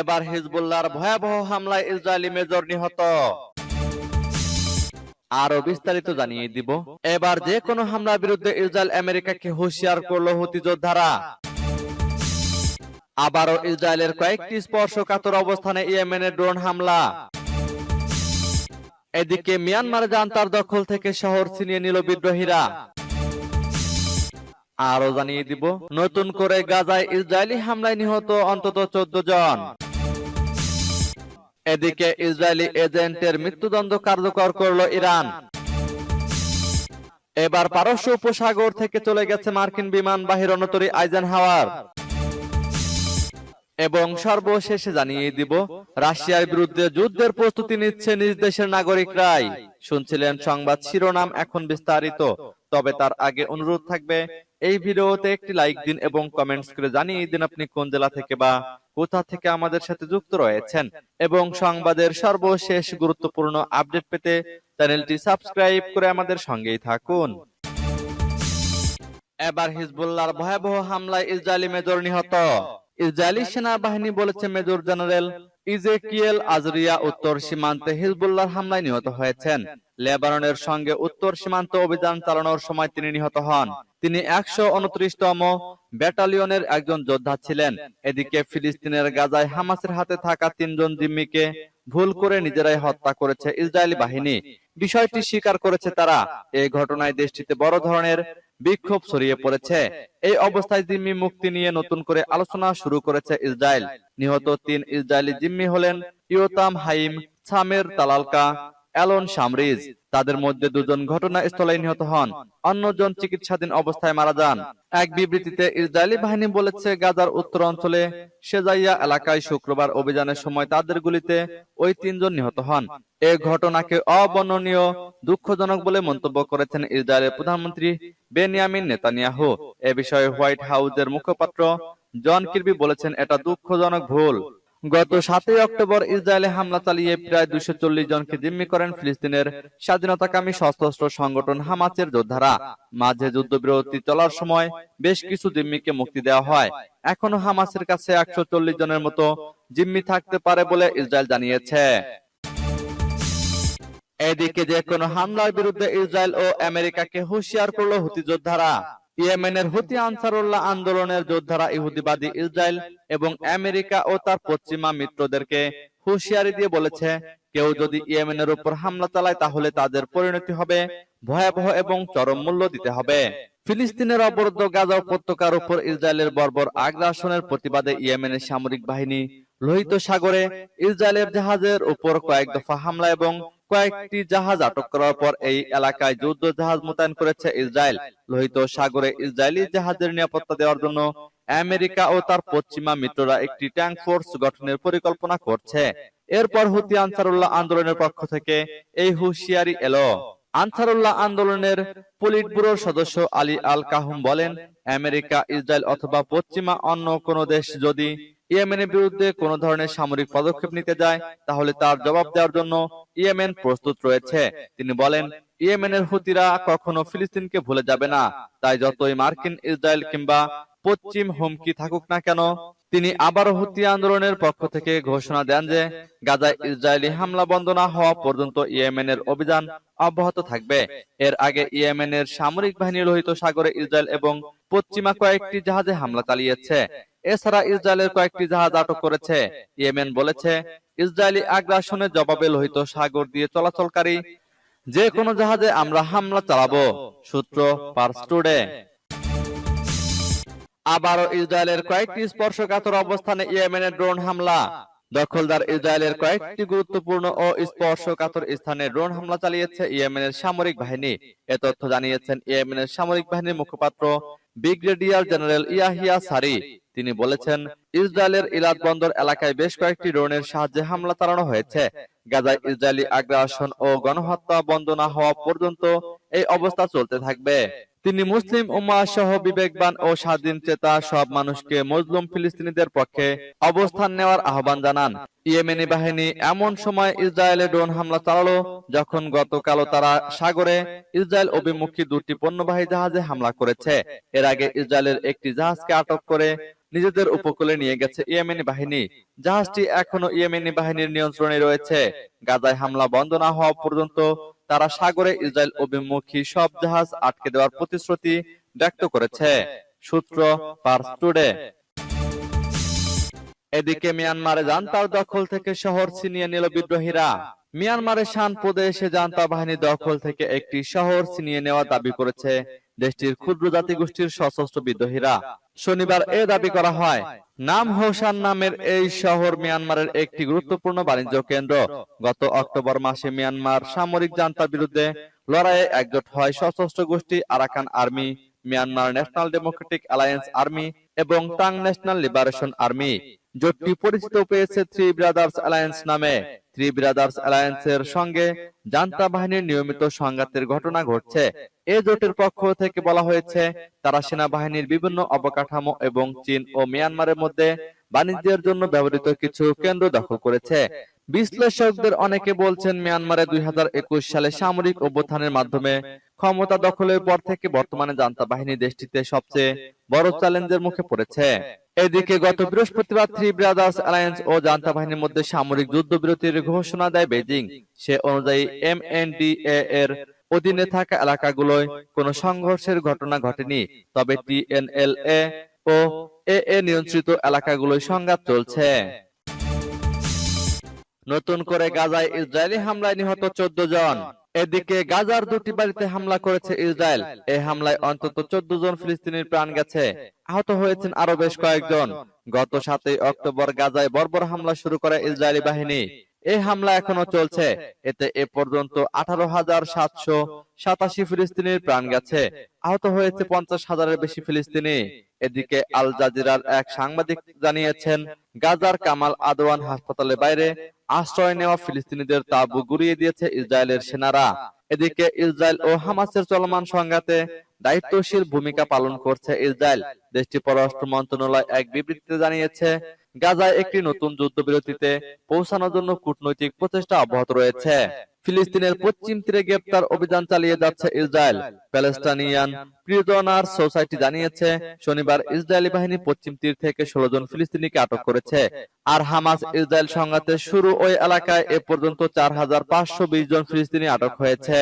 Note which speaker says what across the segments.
Speaker 1: এবার হিজবুল্লাহর ভয়াবহ হামলায় ইসরায়েলি মেজর নিহত আরো বিস্তারিত জানিয়ে দিব এবার যে কোনো হামলার বিরুদ্ধে ইসরায়েল আমেরিকাকে হুঁশিয়ার করলো হুতি যোদ্ধারা আবারও ইসরায়েলের কয়েকটি স্পর্শকাতর অবস্থানে ইয়েমেনের ড্রোন হামলা এদিকে মিয়ানমারে জান্তার তার দখল থেকে শহর ছিনিয়ে নিল বিদ্রোহীরা আরো জানিয়ে দিব নতুন করে গাজায় ইসরায়েলি হামলায় নিহত অন্তত চোদ্দ জন এদিকে ইসরায়েলি এজেন্টের মৃত্যুদণ্ড কার্যকর করল ইরান এবার পারস্য উপসাগর থেকে চলে গেছে মার্কিন বিমান বাহির অনতরী আইজেন হাওয়ার এবং সর্বশেষে জানিয়ে দিব রাশিয়ার বিরুদ্ধে যুদ্ধের প্রস্তুতি নিচ্ছে নিজ দেশের নাগরিকরাই শুনছিলেন সংবাদ শিরোনাম এখন বিস্তারিত তবে তার আগে অনুরোধ থাকবে এই ভিডিওতে একটি লাইক দিন এবং কমেন্টস করে জানিয়ে দিন আপনি কোন জেলা থেকে বা কোথা থেকে আমাদের সাথে যুক্ত রয়েছেন এবং সংবাদের সর্বশেষ গুরুত্বপূর্ণ আপডেট পেতে চ্যানেলটি সাবস্ক্রাইব করে আমাদের সঙ্গেই থাকুন এবার হিজবুল্লাহর ভয়াবহ হামলায় ইসরায়েলি মেজর নিহত ইসরায়েলি সেনাবাহিনী বলেছে মেজর জেনারেল ইজেকিয়েল আজরিয়া উত্তর সীমান্তে হিজবুল্লাহ হামলায় নিহত হয়েছেন লেবাননের সঙ্গে উত্তর সীমান্ত অভিযান চালানোর সময় তিনি নিহত হন তিনি একশো উনত্রিশতম ব্যাটালিয়নের একজন যোদ্ধা ছিলেন এদিকে ফিলিস্তিনের গাজায় হামাসের হাতে থাকা তিনজন জিম্মিকে ভুল করে নিজেরাই হত্যা করেছে ইসরায়েলি বাহিনী বিষয়টি স্বীকার করেছে তারা এই ঘটনায় দেশটিতে বড় ধরনের বিক্ষোভ ছড়িয়ে পড়েছে এই অবস্থায় জিম্মি মুক্তি নিয়ে নতুন করে আলোচনা শুরু করেছে ইসরায়েল নিহত তিন ইসরায়েলি জিম্মি হলেন ইয়োতাম হাইম সামের তালালকা অ্যালন সামরিজ তাদের মধ্যে দুজন ঘটনাস্থলে নিহত হন অন্যজন চিকিৎসাধীন অবস্থায় মারা যান এক বিবৃতিতে ইসরায়েলি বাহিনী বলেছে গাজার উত্তর অঞ্চলে সেজাইয়া এলাকায় শুক্রবার অভিযানের সময় তাদের গুলিতে ওই তিনজন নিহত হন এ ঘটনাকে অবর্ণনীয় দুঃখজনক বলে মন্তব্য করেছেন ইসরায়েলের প্রধানমন্ত্রী বেনিয়ামিন নেতানিয়াহু এ বিষয়ে হোয়াইট হাউসের মুখপাত্র জন কির্বি বলেছেন এটা দুঃখজনক ভুল গত সাতই অক্টোবর ইসরায়েলে হামলা চালিয়ে প্রায় দুশো জনকে জিম্মি করেন ফিলিস্তিনের স্বাধীনতাকামী সশস্ত্র সংগঠন হামাসের যোদ্ধারা মাঝে যুদ্ধবিরতি চলার সময় বেশ কিছু জিম্মিকে মুক্তি দেওয়া হয় এখনো হামাসের কাছে একশো চল্লিশ জনের মতো জিম্মি থাকতে পারে বলে ইসরায়েল জানিয়েছে এদিকে যে কোনো হামলার বিরুদ্ধে ইসরায়েল ও আমেরিকাকে হুঁশিয়ার করল হুতি যোদ্ধারা ইয়েমেনের হুতি আনসারুল্লাহ আন্দোলনের যোদ্ধারা ইহুদিবাদী ইসরায়েল এবং আমেরিকা ও তার পশ্চিমা মিত্রদেরকে হুঁশিয়ারি দিয়ে বলেছে কেউ যদি ইয়েমেনের উপর হামলা চালায় তাহলে তাদের পরিণতি হবে ভয়াবহ এবং চরম মূল্য দিতে হবে ফিলিস্তিনের অবরুদ্ধ গাজা উপত্যকার উপর ইসরায়েলের বর্বর আগ্রাসনের প্রতিবাদে ইয়েমেনের সামরিক বাহিনী লোহিত সাগরে ইসরায়েলের জাহাজের উপর কয়েক দফা হামলা এবং কয়েকটি জাহাজ আটক করার পর এই এলাকায় যুদ্ধ জাহাজ মোতায়েন করেছে ইসরায়েল লোহিত সাগরে ইসরায়েলি জাহাজের নিরাপত্তা দেওয়ার জন্য আমেরিকা ও তার পশ্চিমা মিত্ররা একটি ট্যাঙ্ক ফোর্স গঠনের পরিকল্পনা করছে এরপর হুতি আনসারুল্লাহ আন্দোলনের পক্ষ থেকে এই হুঁশিয়ারি এলো আনসারুল্লাহ আন্দোলনের পলিট ব্যুরোর সদস্য আলী আল কাহুম বলেন আমেরিকা ইসরায়েল অথবা পশ্চিমা অন্য কোনো দেশ যদি ইয়েমেনের বিরুদ্ধে কোন ধরনের সামরিক পদক্ষেপ নিতে যায় তাহলে তার জবাব দেওয়ার জন্য ইয়েমেন প্রস্তুত রয়েছে তিনি বলেন ইয়েমেনের হুতিরা কখনো ফিলিস্তিনকে ভুলে যাবে না তাই যতই মার্কিন ইসরায়েল কিংবা পশ্চিম হুমকি থাকুক না কেন তিনি আবারও হুতি আন্দোলনের পক্ষ থেকে ঘোষণা দেন যে গাজায় ইসরায়েলি হামলা বন্ধ না হওয়া পর্যন্ত ইয়েমেনের অভিযান অব্যাহত থাকবে এর আগে ইয়েমেনের সামরিক বাহিনী লোহিত সাগরে ইসরায়েল এবং পশ্চিমা কয়েকটি জাহাজে হামলা চালিয়েছে এছাড়া ইসরায়েলের কয়েকটি জাহাজ আটক করেছে ইয়েমেন বলেছে ইসরায়েলি আগ্রাসনের জবাবে লোহিত সাগর দিয়ে চলাচলকারী যে কোনো জাহাজে আমরা হামলা চালাবো সূত্র পার্স টুডে আবারও ইসরায়েলের কয়েকটি স্পর্শকাতর অবস্থানে ইয়েমেনের ড্রোন হামলা দখলদার ইসরায়েলের কয়েকটি গুরুত্বপূর্ণ ও স্পর্শকাতর স্থানে ড্রোন হামলা চালিয়েছে ইয়েমেনের সামরিক বাহিনী এ তথ্য জানিয়েছেন ইয়েমেনের সামরিক বাহিনীর মুখপাত্র ব্রিগেডিয়ার জেনারেল ইয়াহিয়া সারি তিনি বলেছেন ইসরায়েলের ইলাদ বন্দর এলাকায় বেশ কয়েকটি ড্রোনের সাহায্যে হামলা চালানো হয়েছে গাজায় ইসরায়েলি আগ্রাসন ও গণহত্যা বন্ধ না হওয়া পর্যন্ত এই অবস্থা চলতে থাকবে তিনি মুসলিম উম্মা সহ বিবেকবান ও স্বাধীন চেতা সব মানুষকে মজলুম ফিলিস্তিনিদের পক্ষে অবস্থান নেওয়ার আহ্বান জানান ইয়েমেনি বাহিনী এমন সময় ইসরায়েলে ড্রোন হামলা চালালো যখন গতকালও তারা সাগরে ইসরায়েল অভিমুখী দুটি পণ্যবাহী জাহাজে হামলা করেছে এর আগে ইসরায়েলের একটি জাহাজকে আটক করে নিজেদের উপকূলে নিয়ে গেছে ইয়েমেনি বাহিনী জাহাজটি এখনো ইয়েমেনি বাহিনীর নিয়ন্ত্রণে রয়েছে গাজায় হামলা বন্ধ না হওয়া পর্যন্ত তারা সাগরে ইসরায়েল অভিমুখী সব জাহাজ আটকে দেওয়ার প্রতিশ্রুতি ব্যক্ত করেছে সূত্র পার্স টুডে এদিকে মিয়ানমারে জান্তার দখল থেকে শহর ছিনিয়ে নিল বিদ্রোহীরা মিয়ানমারের শান প্রদেশে জান্তা বাহিনী দখল থেকে একটি শহর ছিনিয়ে নেওয়া দাবি করেছে দেশটির ক্ষুদ্র জাতিগোষ্ঠীর সশস্ত্র বিদ্রোহীরা শনিবার এ দাবি করা হয় নাম হোসান নামের এই শহর মিয়ানমারের একটি গুরুত্বপূর্ণ বাণিজ্য কেন্দ্র গত অক্টোবর মাসে মিয়ানমার সামরিক জান্তার বিরুদ্ধে লড়াইয়ে একজোট হয় সশস্ত্র গোষ্ঠী Arakan Army Myanmar National Democratic Alliance Army এবং টাং ন্যাশনাল লিবারেশন আর্মি জোটটি পরিচিত পেয়েছে থ্রি ব্রাদার্স অ্যালায়েন্স নামে থ্রি ব্রাদার্স অ্যালায়েন্সের সঙ্গে জান্তা বাহিনীর নিয়মিত সংঘাতের ঘটনা ঘটছে এ জোটের পক্ষ থেকে বলা হয়েছে তারা সেনাবাহিনীর বিভিন্ন অবকাঠামো এবং চীন ও মিয়ানমারের মধ্যে বাণিজ্যের জন্য ব্যবহৃত কিছু কেন্দ্র দখল করেছে বিশ্লেষকদের অনেকে বলছেন মিয়ানমারে দুই সালে সামরিক অভ্যুত্থানের মাধ্যমে ক্ষমতা দখলের পর থেকে বর্তমানে জান্তা বাহিনী দেশটিতে সবচেয়ে বড় চ্যালেঞ্জের মুখে পড়েছে এদিকে গত বৃহস্পতিবার থ্রি ব্রাদার্স অ্যালায়েন্স ও জান্তা বাহিনীর মধ্যে সামরিক যুদ্ধবিরতির ঘোষণা দেয় বেজিং সে অনুযায়ী এম এর অধীনে থাকা এলাকাগুলোয় কোনো সংঘর্ষের ঘটনা ঘটেনি তবে টিএনএলএ ও এ এ নিয়ন্ত্রিত এলাকাগুলোয় সংঘাত চলছে নতুন করে গাজায় ইসরায়েলি হামলায় নিহত চোদ্দ জন এদিকে গাজার দুটি বাড়িতে হামলা করেছে ইসরায়েল এই হামলায় অন্তত চোদ্দ জন ফিলিস্তিনির প্রাণ গেছে আহত হয়েছেন আরো বেশ কয়েকজন গত সাতই অক্টোবর গাজায় বর্বর হামলা শুরু করে ইসরায়েলি বাহিনী এই হামলা এখনো চলছে এতে এ পর্যন্ত আঠারো হাজার সাতশো সাতাশি ফিলিস্তিনির প্রাণ গেছে আহত হয়েছে পঞ্চাশ হাজারের বেশি ফিলিস্তিনি এদিকে আল জাজিরার এক সাংবাদিক জানিয়েছেন গাজার কামাল আদওয়ান হাসপাতালের বাইরে আশ্রয় নেওয়া ফিলিস্তিনিদের তাবু গুড়িয়ে দিয়েছে ইসরায়েলের সেনারা এদিকে ইসরায়েল ও হামাসের চলমান সংঘাতে দায়িত্বশীল ভূমিকা পালন করছে ইসরায়েল দেশটি পররাষ্ট্র মন্ত্রণালয় এক বিবৃতিতে জানিয়েছে গাজায় একটি নতুন যুদ্ধবিরতিতে পৌঁছানোর জন্য কূটনৈতিক প্রচেষ্টা অব্যাহত রয়েছে ফিলিস্তিনের পশ্চিম তীরে গ্রেপ্তার অভিযান চালিয়ে যাচ্ছে ইসরায়েল প্যালেস্টানিয়ান প্রিজনার সোসাইটি জানিয়েছে শনিবার ইসরায়েলি বাহিনী পশ্চিম তীর থেকে ষোলো জন ফিলিস্তিনিকে আটক করেছে আর হামাস ইসরায়েল সংঘাতে শুরু ওই এলাকায় এ পর্যন্ত চার হাজার পাঁচশো বিশ জন ফিলিস্তিনি আটক হয়েছে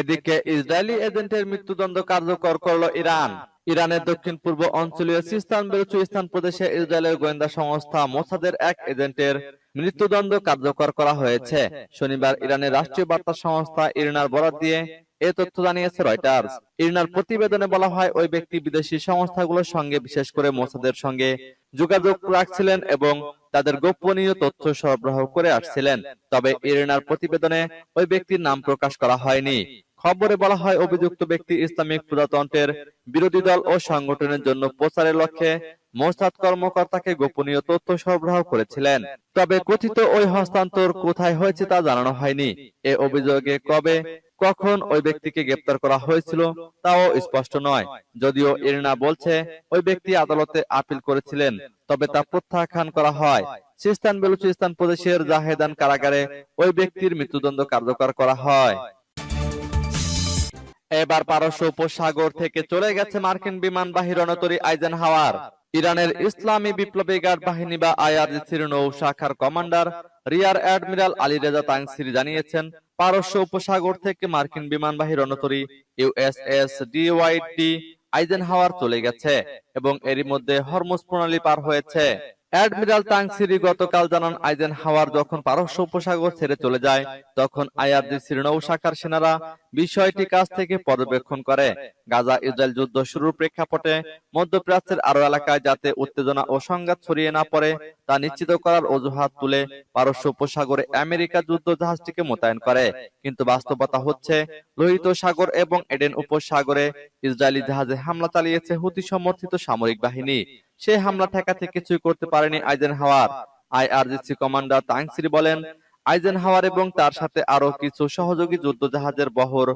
Speaker 1: এদিকে ইসরায়েলি এজেন্টের মৃত্যুদণ্ড কার্যকর করল ইরান ইরানের দক্ষিণ পূর্ব অঞ্চলীয় সিস্তান বেলুচিস্তান প্রদেশে ইসরায়েলের গোয়েন্দা সংস্থা মোসাদের এক এজেন্টের মৃত্যুদণ্ড কার্যকর করা হয়েছে শনিবার ইরানের রাষ্ট্রীয় বার্তা সংস্থা ইরনার বরাদ দিয়ে এ তথ্য জানিয়েছে রয়টার্স ইরনার প্রতিবেদনে বলা হয় ওই ব্যক্তি বিদেশি সংস্থাগুলোর সঙ্গে বিশেষ করে মোসাদের সঙ্গে যোগাযোগ রাখছিলেন এবং তাদের গোপনীয় তথ্য সরবরাহ করে আসছিলেন তবে ইরিনার প্রতিবেদনে ওই ব্যক্তির নাম প্রকাশ করা হয়নি খবরে বলা হয় অভিযুক্ত ব্যক্তি ইসলামিক প্রজাতন্ত্রের বিরোধী দল ও সংগঠনের জন্য প্রচারের লক্ষ্যে মোসাদ কর্মকর্তাকে গোপনীয় তথ্য সরবরাহ করেছিলেন তবে কথিত ওই হস্তান্তর কোথায় হয়েছে তা জানানো হয়নি এ অভিযোগে কবে কখন ওই ব্যক্তিকে গ্রেপ্তার করা হয়েছিল তাও স্পষ্ট নয় যদিও ইরিনা বলছে ওই ব্যক্তি আদালতে আপিল করেছিলেন তবে তা প্রত্যাখ্যান করা হয় সিস্তান বেলুচিস্তান প্রদেশের জাহেদান কারাগারে ওই ব্যক্তির মৃত্যুদণ্ড কার্যকর করা হয় এবার পারস্য উপসাগর থেকে চলে গেছে মার্কিন বিমানবাহী রণতরী আইজেন হাওয়ার ইরানের ইসলামী বিপ্লবী গার্ড বাহিনী বা আইআরজিসির নৌ শাখার commander rear admiral Ali Reza Tangsiri জানিয়েছেন পারস্য উপসাগর থেকে মার্কিন বিমানবাহী রণতরী ইউএসএস ডিওয়াইটি আইজেন হাওয়ার চলে গেছে এবং এরই মধ্যে হরমুজ প্রণালী পার হয়েছে অ্যাডমিরাল তাংসিরি গতকাল জানান আইজেন হাওয়ার যখন পারস্য উপসাগর ছেড়ে চলে যায় তখন আইআরজিসির শাখার সেনারা বিষয়টি কাছ থেকে পর্যবেক্ষণ করে গাজা ইসরায়েল যুদ্ধ শুরুর প্রেক্ষাপটে মধ্যপ্রাচ্যের আরো এলাকায় যাতে উত্তেজনা ও সংঘাত ছড়িয়ে না পড়ে তা নিশ্চিত করার অজুহাত তুলে পারস্য উপসাগরে আমেরিকা যুদ্ধ জাহাজটিকে মোতায়েন করে কিন্তু বাস্তবতা হচ্ছে লোহিত সাগর এবং এডেন উপসাগরে ইসরায়েলি জাহাজে হামলা চালিয়েছে হুতি সমর্থিত সামরিক বাহিনী সেই হামলা ঠেকাতে কিছুই করতে পারেনি আইজেন হাওয়ার আইআরজিসি কমান্ডার তাংসিরি বলেন আইজেন হাওয়ার এবং তার সাথে আরো কিছু সহযোগী যুদ্ধ জাহাজের বহর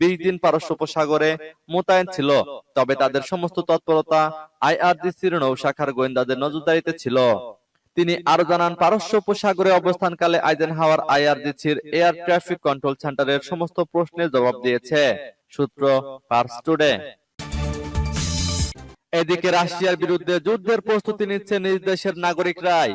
Speaker 1: বিশ দিন পারস্য উপসাগরে মোতায়েন ছিল তবে তাদের সমস্ত তৎপরতা আইআরজিসির নৌশাখার গোয়েন্দাদের নজরদারিতে ছিল তিনি আরো জানান পারস্য উপসাগরে অবস্থানকালে আইজেন হাওয়ার আইআরজিসির এয়ার ট্রাফিক কন্ট্রোল সেন্টারের সমস্ত প্রশ্নের জবাব দিয়েছে সূত্র পার্স টুডে এদিকে রাশিয়ার বিরুদ্ধে যুদ্ধের প্রস্তুতি নিচ্ছে নিজ দেশের নাগরিকরাই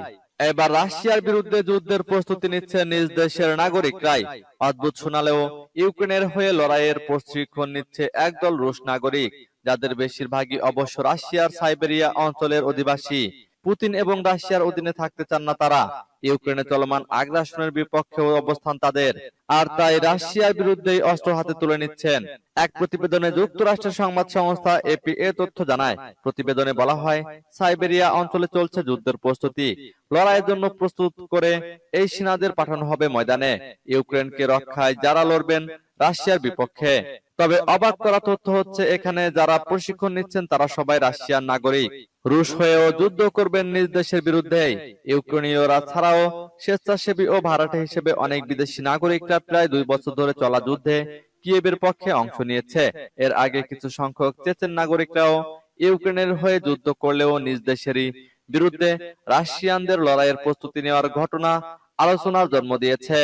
Speaker 1: এবার রাশিয়ার বিরুদ্ধে যুদ্ধের প্রস্তুতি নিচ্ছে নিজ দেশের নাগরিকরাই অদ্ভুত শোনালেও ইউক্রেনের হয়ে লড়াইয়ের প্রশিক্ষণ নিচ্ছে একদল রুশ নাগরিক যাদের বেশিরভাগই অবশ্য রাশিয়ার সাইবেরিয়া অঞ্চলের অধিবাসী পুতিন এবং রাশিয়ার অধীনে থাকতে চান না তারা ইউক্রেনে চলমান আগ্রাসনের বিপক্ষে অবস্থান তাদের আর তাই রাশিয়ার বিরুদ্ধে অস্ত্র হাতে তুলে নিচ্ছেন এক প্রতিবেদনে যুক্তরাষ্ট্রের সংবাদ সংস্থা এপি এ তথ্য জানায় প্রতিবেদনে বলা হয় সাইবেরিয়া অঞ্চলে চলছে যুদ্ধের প্রস্তুতি লড়াইয়ের জন্য প্রস্তুত করে এই সেনাদের পাঠানো হবে ময়দানে ইউক্রেনকে রক্ষায় যারা লড়বেন রাশিয়ার বিপক্ষে তবে অবাক করা তথ্য হচ্ছে এখানে যারা প্রশিক্ষণ নিচ্ছেন তারা সবাই রাশিয়ার নাগরিক রুশ হয়েও যুদ্ধ করবেন নিজ দেশের বিরুদ্ধে ইউক্রেনীয়রা ছাড়াও স্বেচ্ছাসেবী ও ভাড়াটে হিসেবে অনেক বিদেশি নাগরিকরা প্রায় দুই বছর ধরে চলা যুদ্ধে কিয়েবের পক্ষে অংশ নিয়েছে এর আগে কিছু সংখ্যক চেচেন নাগরিকরাও ইউক্রেনের হয়ে যুদ্ধ করলেও নিজ দেশেরই বিরুদ্ধে রাশিয়ানদের লড়াইয়ের প্রস্তুতি নেওয়ার ঘটনা আলোচনার জন্ম দিয়েছে